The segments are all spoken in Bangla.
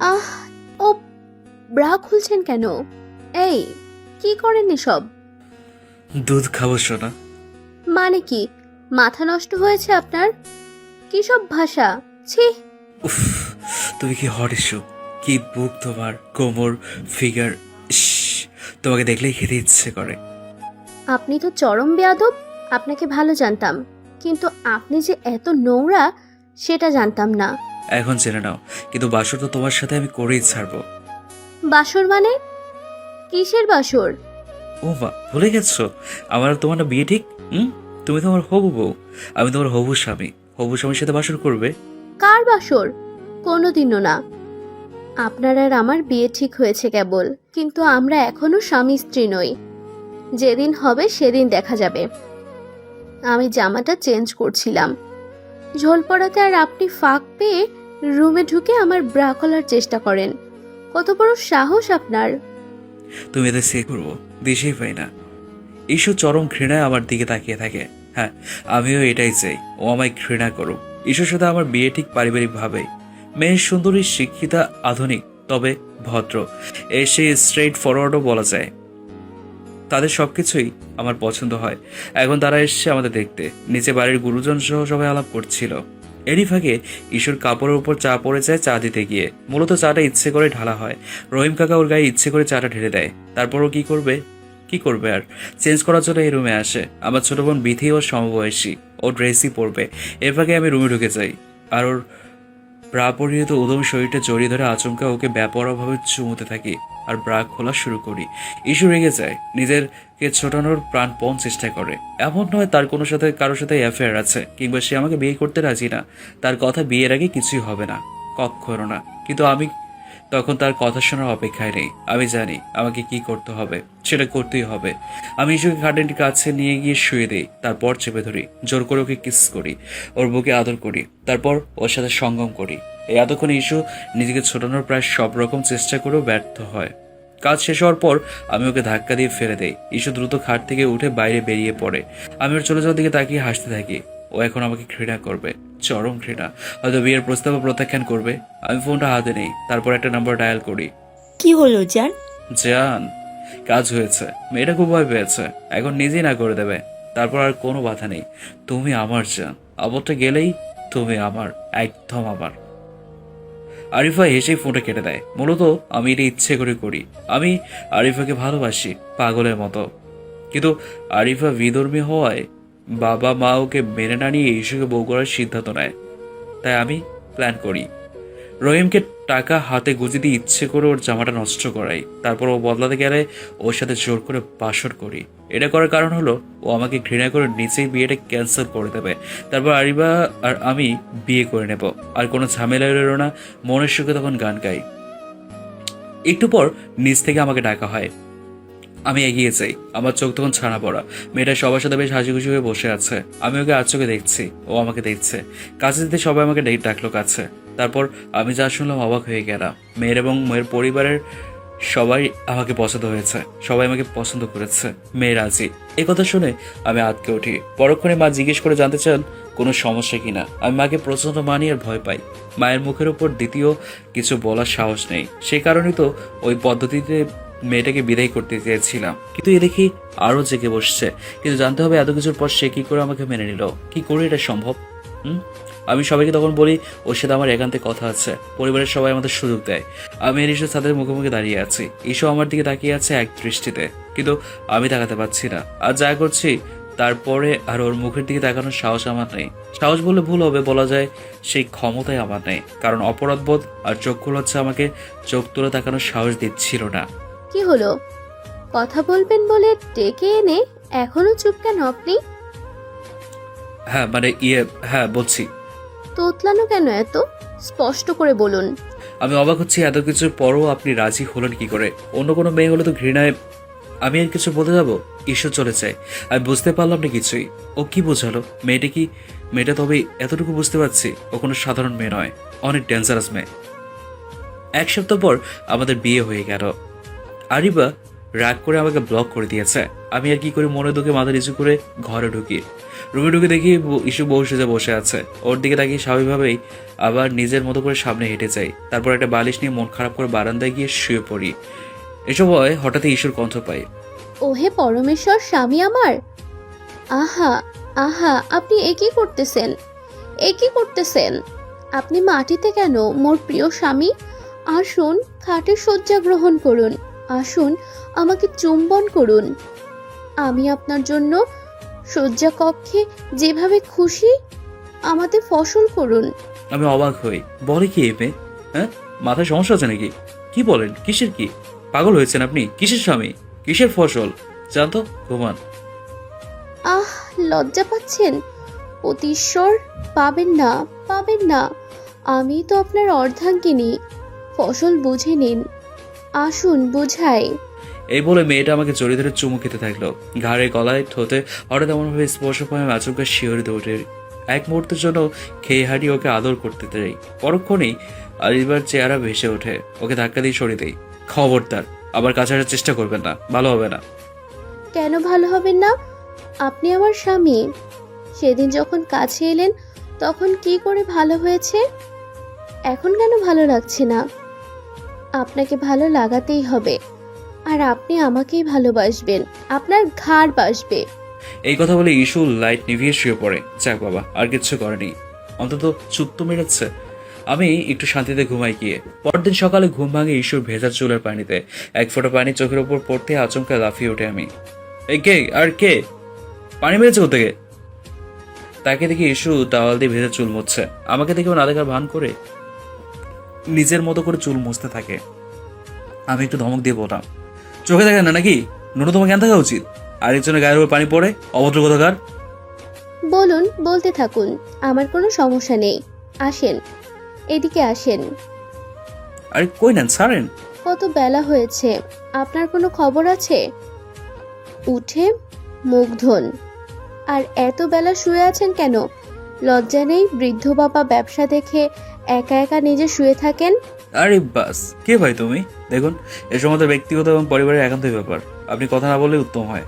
আহ ও ব্রা খুলছেন কেন? এই কি করেন এসব? দুধ খাব শোনা মানে কি মাথা নষ্ট হয়েছে আপনার? কি সব ভাষা? ছি। উফ তুমি কি হট ইস্যু কি বুক তোমার কোমর ফিগার তোমাকে দেখলেই খেতে ইচ্ছে করে। আপনি তো চরম বেয়াদব আপনাকে ভালো জানতাম। কিন্তু আপনি যে এত নোংরা সেটা জানতাম না। এখন জেনে নাও কিন্তু বাসর তো তোমার সাথে আমি করেই ছাড়বো। বাসর মানে? কিসের বাসর? ও মা ভুলে গেছো? আমার আর তোমার না বিয়ে ঠিক? হুম? তুমি তোমার হবু বউ আমি তোমার হবু স্বামী। হবু স্বামীর সাথে বাসর করবে? কার বাসর? কোনোদিনও না। আপনার আর আমার বিয়ে ঠিক হয়েছে কেবল কিন্তু আমরা এখনও স্বামী স্ত্রী নই। যেদিন হবে সেদিন দেখা যাবে। আমি জামাটা চেঞ্জ করছিলাম। ঝোল পড়াতে আর আপনি ফাঁক পেয়ে রুমে ঢুকে আমার ব্রা করার চেষ্টা করেন। কত বড় সাহস আপনার। তুমি এদের সে করব, দেশেই পাই না। ঈশু চরম ঘৃণায় আমার দিকে তাকিয়ে থাকে। হ্যাঁ আমিও এটাই চাই, ও আমায় ঘৃণা করুক। ঈশুর সাথে আমার বিয়ে ঠিক পারিবারিকভাবে। মেয়ের সুন্দরী, শিক্ষিতা, আধুনিক, তবে ভদ্র। এসে স্ট্রেট ফরওয়ার্ডও বলা যায়। তাদের সব কিছুই আমার পছন্দ হয়। এখন তারা এসছে আমাদের দেখতে। নিচে বাড়ির গুরুজন সহ সবাই আলাপ করছিল। এরই ফাঁকে ঈশ্বর কাপড়ের উপর চা পড়ে যায় চা দিতে গিয়ে। মূলত চাটা ইচ্ছে করে ঢালা হয়। রহিম কাকা ওর গায়ে ইচ্ছে করে চাটা ঢেলে দেয়। তারপর ও কি করবে? কি করবে আর? চেঞ্জ করার জন্য এই রুমে আসে। আমার ছোট বোন বিধি ও সমবয়সী। ও ড্রেসই পরবে। এর ফাঁকে আমি রুমে ঢুকে যাই। আর ওর ব্রা পরিহিত উদম শরীরটা জড়িয়ে ধরে আচমকা ওকে ব্যাপরভাবে চুমুতে থাকি। আর ব্রা খোলা শুরু করি। ইস্যু রেগে যায়, নিজেরকে ছোটানোর প্রাণপণ চেষ্টা করে। এমন নয় তার কোনো সাথে, কারোর সাথে অ্যাফেয়ার আছে, কিংবা সে আমাকে বিয়ে করতে রাজি না। তার কথা বিয়ের আগে কিছুই হবে না। কখনো না। কিন্তু আমি তখন তার কথা শোনার অপেক্ষায় নেই। আমি জানি আমাকে কি করতে হবে, সেটা করতেই হবে। আমি ইস্যুকে খাটের কাছে নিয়ে গিয়ে শুয়ে দিই, তারপর চেপে ধরি, জোর করে ওকে কিস করি, ওর বুকে আদর করি, তারপর ওর সাথে সঙ্গম করি। এতক্ষণে ইস্যু নিজেকে ছোটানোর প্রায় সব রকম চেষ্টা করেও ব্যর্থ হয়। কাজ শেষ হওয়ার পর আমি ওকে ধাক্কা দিয়ে ফেলে দেই। ইস্যু দ্রুত খাট থেকে উঠে বাইরে বেরিয়ে পড়ে। আমি ওর চলে যাওয়ার দিকে তাকিয়ে হাসতে থাকি। ও এখন আমাকে ঘৃণা করবে। চরম ঘৃণা। হয়তো বিয়ের প্রস্তাবও প্রত্যাখ্যান করবে। আমি ফোনটা হাতে নেই। তারপর একটা নাম্বার ডায়াল করি। কি হলো জান? জান কাজ হয়েছে। মেয়েটা খুব ভয় পেয়েছে। এখন নিজেই না করে দেবে। তারপর আর কোনো বাধা নেই। তুমি আমার জান। আবরটা গেলেই তুমি আমার। একদম আমার। আরিফা হেসেই ফোনটা কেটে দেয়। মূলত, আমি এটা ইচ্ছে করে করি। আমি আরিফাকে ভালোবাসি, পাগলের মতো। কিন্তু আরিফা বিধর্মী হওয়ায় বাবা মা ওকে মেনে না নিয়ে ইস্যুকে বউ করার সিদ্ধান্ত নেয়। তাই আমি প্ল্যান করি। রহিমকে টাকা হাতে গুঁজে দিয়ে ইচ্ছে করে ওর জামাটা নষ্ট করাই। তারপর ও বদলাতে গেলে ওর সাথে জোর করে বাসর করি। এটা করার কারণ হলো, ও আমাকে ঘৃণা করে নিচেই বিয়েটা ক্যান্সেল করে দেবে। তারপর আরিবা আর আমি বিয়ে করে নেব। আর কোনো ঝামেলা এলো না, মনের সুখে তখন গান গাই। একটু পর নিচ থেকে আমাকে ডাকা হয়। আমি এগিয়ে যাই। আমার চোখ তখন ছানা পড়া। মেয়েটা সবার সাথে বেশ হাসি খুশি হয়ে বসে আছে। আমি ওকে আর চোখে দেখছি। ও আমাকে দেখছে। কাছে দিতে সবাই আমাকে ডাকলো কাছে। তারপর আমি যা শুনলাম অবাক হয়ে গেলাম। মেয়ের এবং মেয়ের পরিবারের সবাই আমাকে পছন্দ হয়েছে, সবাই আমাকে পছন্দ করেছে। মেয়ে রাজি। এই কথা শুনে আমি আতকে উঠি। পরক্ষণে মা জিজ্ঞেস করে জানতে চান, কোনো সমস্যা কিনা আমি মাকে প্রচণ্ড মানি আর ভয় পাই। মায়ের মুখের উপর দ্বিতীয় কিছু বলার সাহস নেই। সে কারণেই তো ওই পদ্ধতিতে মেয়েটাকে বিদায় করতে চেয়েছিলাম। কিন্তু এ দেখি আরও জেগে বসছে। কিন্তু জানতে হবে এত কিছুর পর সে কি করে আমাকে মেনে নিল? কি করে এটা সম্ভব? হুম? আমি সবাইকে তখন বলি ওর সাথে আমার একান্তে কথা আছে। পরিবারের সবাই আমাদের সুযোগ দেয়। আমি এর ইস্যু তাদের মুখোমুখি দাঁড়িয়ে আছি। ইস্যু আমার দিকে তাকিয়ে আছে এক দৃষ্টিতে। কিন্তু আমি তাকাতে পারছি না। আর যা করছি তারপরে আর ওর মুখের দিকে তাকানোর সাহস আমার নেই। সাহস বললে ভুল হবে বলা যায় সেই ক্ষমতাই আমার নেই। কারণ অপরাধবোধ আর চোখ হচ্ছে আমাকে চোখ তুলে তাকানোর সাহস দিচ্ছিল না। কি হলো? কথা বলবেন বলে ডেকে এনে এখনও চুপ কেন আপনি? হ্যাঁ মানে ইয়ে হ্যাঁ বলছি। তোতলানো কেন এত? স্পষ্ট করে বলুন। আমি অবাক হচ্ছি এত কিছুর পরও আপনি রাজি হলেন কি করে? অন্য কোনো মেয়ে হলে তো ঘৃণায় আমি আর কিছু বলে যাব? ঈশ্বর চলে যায় আমি বুঝতে পারলাম না কিছুই। ও কি বোঝালো? মেয়েটা কি মেয়েটা তবে এতটুকু বুঝতে পারছি ও কোনো সাধারণ মেয়ে নয়। অনেক ডেঞ্জারাস মেয়ে। এক সপ্তাহ পর আমাদের বিয়ে হয়ে গেল। আরিবা রাগ করে আমাকে ব্লক করে দিয়েছে। আমি আর কি করে মনে দুঃখে মাথা নিচু করে ঘরে ঢুকি? রুমে ঢুকে দেখি ইস্যু বউ সেজে বসে আছে। ওর দিকে তাকিয়ে স্বাভাবিকভাবেই আবার নিজের মতো করে সামনে হেঁটে যাই। তারপর একটা বালিশ নিয়ে মন খারাপ করে বারান্দায় গিয়ে শুয়ে পড়ি। এসব হয় হঠাৎই ইস্যুর কণ্ঠ পাই। ওহে পরমেশ্বর, স্বামী আমার! আহা আহা, আপনি এ কি করতেছেন? এ কি করতেছেন? আপনি মাটিতে কেন, মোর প্রিয় স্বামী? আসুন, খাটে শয্যা গ্রহণ করুন। আসুন, আমাকে চুম্বন করুন। আমি আপনার জন্য শয্যা কক্ষে যেভাবে খুশি আমাদের ফসল করুন। আমি অবাক হই। বলে কি এই মেয়ে? হ্যাঁ? মাথায় সমস্যা আছে নাকি? কি বলেন? কিসের কি? পাগল হয়েছেন আপনি? কিসের স্বামী? কিসের ফসল? জান তো ঘুমান। আহ লজ্জা পাচ্ছেন? অতীশ্বর পাবেন না পাবেন না। আমি তো আপনার অর্ধাঙ্গিনী। ফসল বুঝে নিন। আসুন বুঝাই। এই বলে মেয়েটা আমাকে জড়িয়ে ধরে চুমু খেতে থাকল। ঘাড়ে, গলায় ঠোঁতে হঠাৎ এমনভাবে স্পর্শ পায় আচমকা শিহরিত ওঠে এক মুহূর্তের জন্য খেয়ে হাঁটি ওকে আদর করতে দেয় পরক্ষণেই আরিবার চেহারা ভেসে ওঠে। ওকে ধাক্কা দিয়ে সরিয়ে দেই। খবরদার, আবার কাছে আসার চেষ্টা করবেন না। ভালো হবে না। কেন ভালো হবেন না? আপনি আমার স্বামী। সেদিন যখন কাছে এলেন, তখন কি করে ভালো হয়েছে? এখন কেন ভালো লাগছে না? আপনাকে ভালো লাগাতেই হবে। আর আপনি আমাকেই ভালোবাসবেন। আপনার ঘাড় বাসবে। এই কথা বলে ইস্যু লাইট নিভিয়ে শুয়ে পড়ে। যাক বাবা, আর কিচ্ছু করেনি অন্তত চুপ তো মেরেছে। আমি একটু শান্তিতে ঘুমাই গিয়ে। পরদিন সকালে ঘুম ভাঙে ইস্যুর ভেজা চুলের পানিতে। এক ফোঁটা পানি চোখের ওপর পড়তে আচমকা লাফিয়ে ওঠে আমি। এই কে? আর কে? পানি মেরেছে ও কোথেকে তাকে দেখি ইস্যু টাওয়াল দিয়ে ভেজা চুল মুছছে। আমাকে দেখেও না দেখার ভান করে নিজের মতো করে চুল মুছতে থাকে। আমি একটু ধমক দিয়ে বললাম চোখে দেখেন না নাকি? ন্যূনতম জ্ঞান থাকা উচিত। আর আরেকজনের গায়ের উপর পানি পড়ে অভদ্র কোথাকার। বলুন বলতে থাকুন আমার কোনো সমস্যা নেই। আসেন এদিকে আসেন। আরে কই নেন ছাড়েন। কত বেলা হয়েছে আপনার কোনো খবর আছে? উঠে মুখ ধোন। আর এত বেলা শুয়ে আছেন কেন? লজ্জা নেই বৃদ্ধ বাবা ব্যবসা দেখে একা একা নিজে শুয়ে থাকেন? আরে বাস কে ভাই তুমি? দেখুন এ সময় তো ব্যক্তিগত এবং পরিবারের একান্তই ব্যাপার। আপনি কথা না বললে উত্তম হয়।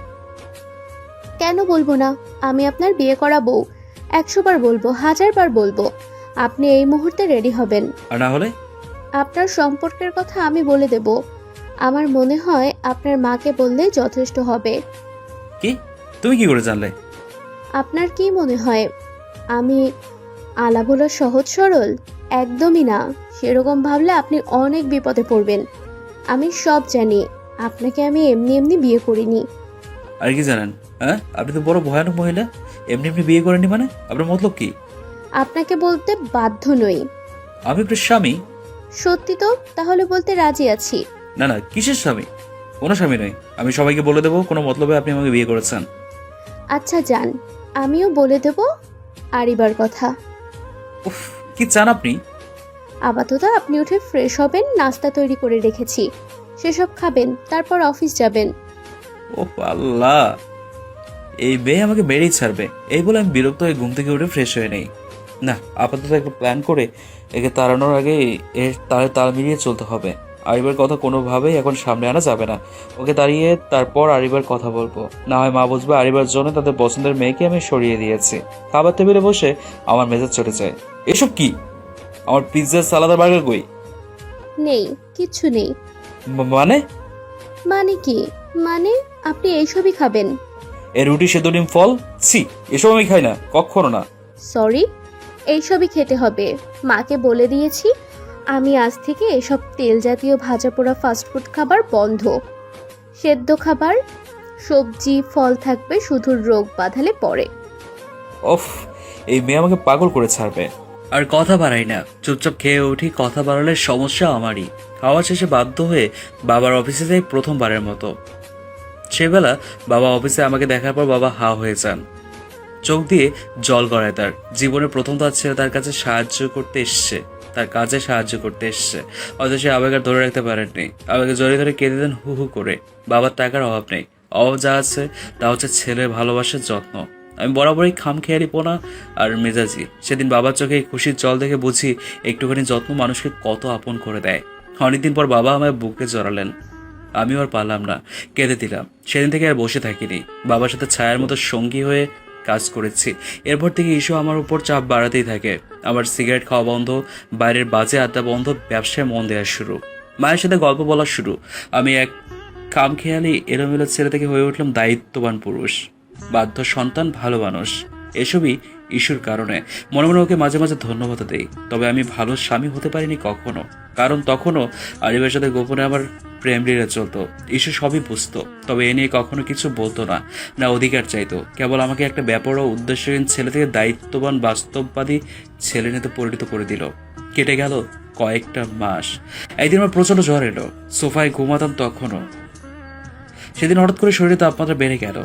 কেন বলব না? আমি আপনার বিয়ে করা বউ। একশো বার বলব হাজার বার বলব আপনি এই মুহূর্তে রেডি হবেন। আর না হলে? আপনার সম্পর্কের কথা আমি বলে দেব। আমার মনে হয় আপনার মাকে বললেই যথেষ্ট হবে। কি? তুমি কি করে জানলে? আপনার কি মনে হয়? আমি আলাভোলা সহজ সরল? একদমই না। সেরকম ভাবলে আপনি অনেক বিপদে পড়বেন। আমি সব জানি। আপনাকে আমি এমনি এমনি বিয়ে করিনি। আর কি জানেন? হ্যাঁ আপনি তো বড় ভয়ানক মহিলা। এমনি এমনি বিয়ে করেনি মানে? আপনার মতলব কি? আপনাকে বলতে বাধ্য নই। আমি আপনার স্বামী। সত্যি তো? তাহলে বলতে রাজি আছি। না না কিসের স্বামী? কোনো স্বামী নয় আমি সবাইকে বলে দেবো কোনো মতলবে আপনি আমাকে বিয়ে করেছেন। আচ্ছা যান। আমিও বলে দেব আরিবার কথা। উফ কি চান আপনি? আপাতত আপনি উঠে ফ্রেশ হবেন নাস্তা তৈরি করে রেখেছি। সেসব খাবেন তারপর অফিস যাবেন। ও আল্লাহ! এই মেয়ে আমাকে মেরেই ছাড়বে। এই বলে আমি বিরক্ত হয়ে ঘুম থেকে উঠে ফ্রেশ হয়ে নেই। না আপাতত একটা প্ল্যান করে একে তাড়ানোর আগে এর তালে তাল মিলিয়ে চলতে হবে। আরিবার কথা কোনোভাবেই এখন সামনে আনা যাবে না। ওকে দাঁড়িয়ে তারপর আরিবার কথা বলব। না হয় মা বুঝবে আরিবার জন্য তাদের পছন্দের মেয়েকে আমি সরিয়ে দিয়েছি। খাবার টেবিলে বসে আমার মেজাজ চলে যায়। এসব কি? আমার পিৎজা সালাদা বার্গার কই? নেই কিচ্ছু নেই। মানে? মানে কি? মানে আপনি এইসবই খাবেন। এ রুটি সেদ্ধ ডিম ফল? ছি এসব আমি খাই না কখনো না। সরি এইসবই খেতে হবে। মাকে বলে দিয়েছি আমি আজ থেকে এসব তেল জাতীয় ভাজা পোড়া ফাস্টফুড খাবার বন্ধ। সেদ্ধ খাবার সবজি ফল থাকবে শুধু রোগ বাঁধালে পরে। ওফ এই মেয়ে আমাকে পাগল করে ছাড়বে। আর কথা বাড়াই না। চুপচাপ খেয়ে উঠি কথা বাড়ালে সমস্যা আমারই। খাওয়া শেষে বাধ্য হয়ে বাবার অফিসে যাই প্রথমবারের মতো। সেবেলা বাবা অফিসে আমাকে দেখার পর বাবা হা হয়ে যান। চোখ দিয়ে জল গড়ায় তার। জীবনের প্রথম তার ছেলে তার কাছে সাহায্য করতে এসছে। তার কাজে সাহায্য করতে এসছে। হয়তো সে আবেগ আর ধরে রাখতে পারেননি। আবেগে জড়িয়ে ধরে কেঁদে দেন হু হু করে। বাবার টাকার অভাব নেই। অভাব যা আছে, তা হচ্ছে ছেলের ভালোবাসার যত্ন। আমি বরাবরই খামখেয়ালিপনা আর মেজাজি। সেদিন বাবার চোখে খুশির জল দেখে বুঝি একটুখানি যত্ন মানুষকে কত আপন করে দেয়। অনেকদিন পর বাবা আমায় বুকে জড়ালেন। আমিও আর পারলাম না। কেঁদে দিলাম। সেদিন থেকে আর বসে থাকিনি। বাবার সাথে ছায়ার মতো সঙ্গী হয়ে কাজ করেছি। এরপর থেকে ইস্যু আমার উপর চাপ বাড়াতেই থাকে। আমার সিগারেট খাওয়া বন্ধ, বাইরের বাজে আড্ডা বন্ধ, ব্যবসায় মন দেওয়া শুরু। মায়ের সাথে গল্প বলা শুরু। আমি এক কাম খেয়ালি এলোমেলো ছেলে থেকে হয়ে উঠলাম দায়িত্ববান পুরুষ। বাধ্য সন্তান, ভালো মানুষ। এসবই ইস্যুর কারণে। মনে মনে ওকে মাঝে মাঝে ধন্যবাদ দেই, তবে আমি ভালো স্বামী হতে পারিনি কখনো। কারণ তখনও আরিবের সাথে গোপনে আমার প্রেম লীলা চলতো। ইস্যু সবই বুঝতো, তবে এ নিয়ে কখনো কিছু বলতো না। না অধিকার চাইতো, কেবল আমাকে একটা ব্যাপার ও উদ্দেশ্যহীন ছেলে থেকে দায়িত্ববান, বাস্তববাদী ছেলে নিতে পরিণত করে দিল। কেটে গেল কয়েকটা মাস। একদিন আমার প্রচণ্ড জ্বর এলো, সোফায় ঘুমাতাম তখনও। সেদিন হঠাৎ করে শরীরে তাপমাত্রা বেড়ে গেল।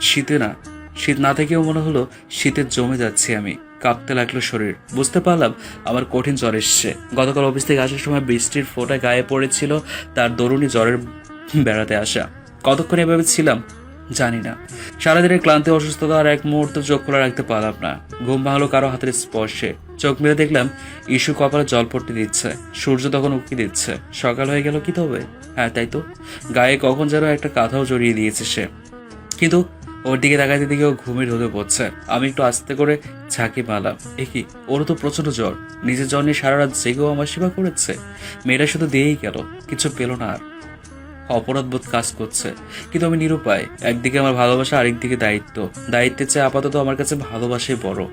শীতে না শীত না থেকেও মনে হলো শীতের জমে যাচ্ছি আমি। কাঁপতে লাগল শরীর। বুঝতে পারলাম আমার কঠিন জ্বর এসছে। গতকাল অফিস থেকে আসার সময় বৃষ্টির ফোঁটা গায়ে পড়েছিল তার দরুণী জ্বরের বেড়াতে আসা। কতক্ষণ এভাবে ছিলাম জানি না। সারাদিনের ক্লান্তি অসুস্থতা আর এক মুহূর্ত চোখ খোলা রাখতে পারলাম না। ঘুম ভাঙলো কারও হাতের স্পর্শে। চোখ মেলে দেখলাম ইস্যু কপালে জল পড়তে দিচ্ছে। সূর্য তখন উকি দিচ্ছে। সকাল হয়ে গেল কি তবে? হ্যাঁ তাই তো। গায়ে কখন যেন একটা কাঁথাও জড়িয়ে দিয়েছে সে। কিন্তু ওর দিকে তাকাতে দিকে ও ঘুমির ঢুকে পড়ছে আমি একটু আস্তে করে ঝাঁকি মালাম এ কি? ওরও তো প্রচণ্ড জ্বর। নিজের জ্বর নিয়ে সারা রাত জেগেও আমার সেবা করেছে। মেয়েটা শুধু দিয়েই গেল কিছু পেল না আর। অপরাধ বোধ কাজ করছে। কিন্তু আমি নিরুপায়। একদিকে আমার ভালোবাসা আরেকদিকে দায়িত্ব। দায়িত্বের চেয়ে আপাতত আমার কাছে ভালোবাসাই বড়।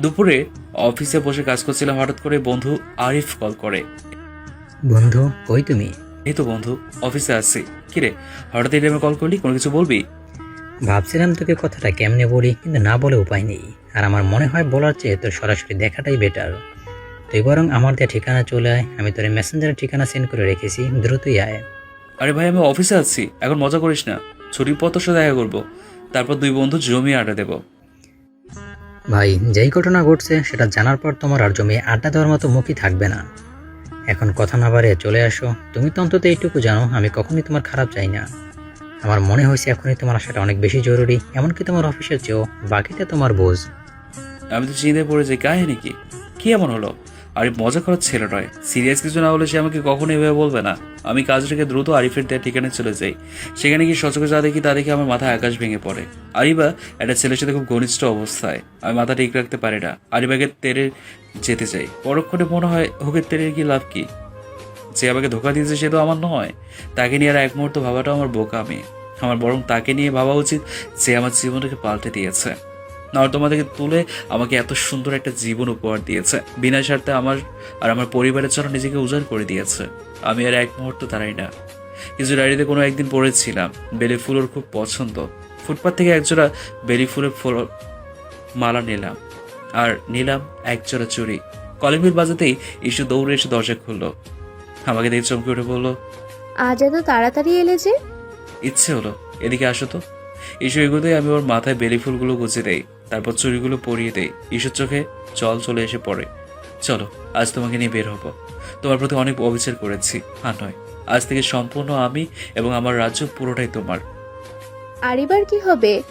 দুপুরে অফিসে বসে কাজ করছিলাম হঠাৎ করে বন্ধু আরিফ কল করে। বন্ধু কই তুমি? এই তো বন্ধু অফিসে আসছি কিরে হঠাৎ এই টাইমে কল করলি? কোনো কিছু বলবি? ভাবছিলাম তোকে কথাটা কেমনে বলি কিন্তু না বলে উপায় নেই। আর আমার মনে হয় বলার চেয়ে তোর সরাসরি দেখাটাই বেটার তুই বরং আমার দেওয়া ঠিকানা চলে আয় আমি তোর মেসেঞ্জারের ঠিকানা সেন্ড করে রেখেছি দ্রুতই আয়। আরে ভাই আমি অফিসে আছি এখন মজা করিস না। ছুটির পর তোর সাথে দেখা করব। তারপর দুই বন্ধু জমি আড্ডা দেবো। ভাই যেই ঘটনা ঘটছে সেটা জানার পর তোমার আর জমি আড্ডা দেওয়ার মতো মুখই থাকবে না। এখন কথা না বাড়ে চলে আসো। তুমি তো অন্তত এইটুকু জানো আমি কখনই তোমার খারাপ চাই না। আমার মনে হয়েছে এখনই তোমার আসাটা অনেক বেশি জরুরি, এমনকি তোমার অফিসের চেয়েও বাকিটা তোমার বোঝ। আমি তো চিন্তায় পড়ে যাই কাহিনী কি? কি এমন হলো? আরে মজা করার ছেলে নয়। সিরিয়াস কিছু না হলে সে আমাকে কখনো এভাবে বলবে না। আমি কাজ রেখে দ্রুত আরিফের দেওয়ার ঠিকানায় চলে যাই। সেখানে গিয়ে সচকে যা দেখি তা দেখে আমার মাথায় আকাশ ভেঙে পড়ে। আরিবা একটা ছেলের সাথে খুব ঘনিষ্ঠ অবস্থায়। আমি মাথা ঠিক রাখতে পারি না। আরিবাকে তেরে যেতে চাই। পরক্ষণে মনে হয় ওকে তেরে কি লাভ কি? যে আমাকে ধোকা দিয়েছে সে তো আমার নয়। তাকে নিয়ে আর এক মুহূর্ত ভাবাটা আমার বোকা আমি। আমার বরং তাকে নিয়ে ভাবা উচিত যে আমার জীবনটাকে পাল্টে দিয়েছে। নয় তোমাদেরকে তুলে আমাকে এত সুন্দর একটা জীবন উপহার দিয়েছে। বিনা স্বার্থে আমার আর আমার পরিবারের জন্য নিজেকে উজাড় করে দিয়েছে। আমি আর এক মুহূর্ত দাঁড়াই না। কিছু ডায়েরিতে কোনো একদিন পড়েছিলাম, বেলি ফুল ওর খুব পছন্দ। ফুটপাথ থেকে একজোড়া বেলি ফুলের ফুল মালা নিলাম। আর নিলাম একজোড়া চুড়ি। কলিং বাজাতেই ইস্যু দৌড়ে এসে দরজা খুললো। আমাকে দেখে চমকে উঠে বলল আজ এত তাড়াতাড়ি এলে যে? ইচ্ছে হলো এদিকে আসো তো। ইস্যু এগুলোতেই আমি ওর মাথায় বেলি ফুলগুলো গুজে দেই তারপর চুরিগুলো পরিয়ে দেই। ইস্যুর চোখে জল চলে এসে পড়ে। চলো আজ তোমাকে নিয়ে বের হব। তোমার প্রতি অনেক অবিচার করেছি আর নয়। আজ থেকে সম্পূর্ণ আমি এবং আমার রাজ্য পুরোটাই তোমার। আরিবার কি হবে?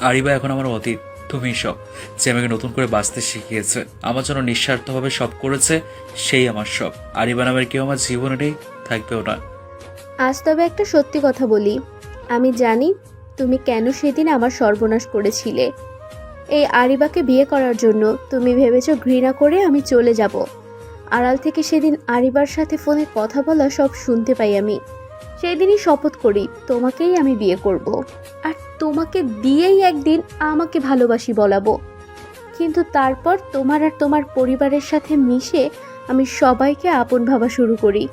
আরিবা এখন আমার অতীত। তুমি সব যে আমাকে নতুন করে বাঁচতে শিখিয়েছে, আমার জন্য নিঃস্বার্থভাবে সব করেছে, সেই আমার সব। আরিবা নামের কেউ আমার জীবনে নেই, থাকবেও না। আজ তবে একটা সত্যি কথা বলি। আমি জানি তুমি কেন সেদিন আমার সর্বনাশ করেছিলে। এই আরিবাকে বিয়ে করার জন্য তুমি ভেবেছ ঘৃণা করে আমি চলে যাব। আড়াল থেকে সেদিন আরিবার সাথে ফোনে কথা বলা সব শুনতে পাই আমি। সেদিনই শপথ করি, তোমাকেই আমি বিয়ে করব। আর তোমাকে দিয়েই একদিন আমাকে ভালোবাসি বলাবো। কিন্তু তারপর তোমার আর তোমার পরিবারের সাথে মিশে আমি সবাইকে আপন ভাবা শুরু করি।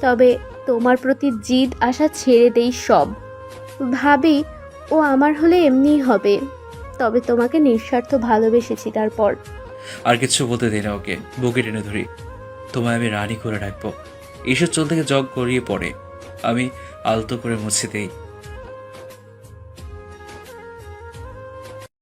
তবে তোমার প্রতি জিদ আশা ছেড়ে দেই সব। ভাবি, ও আমার হলে এমনিই হবে। তবে তোমাকে নিঃস্বার্থ ভালোবেসেছি তারপর। আর কিছু বলতে দিই না, ওকে। বুকে টেনে ধরি। তোমায় আমি রানী করে রাখব ঈশ্বর চল থেকে জগ গড়িয়ে পড়ে। আমি আলতো করে মুছে দেই।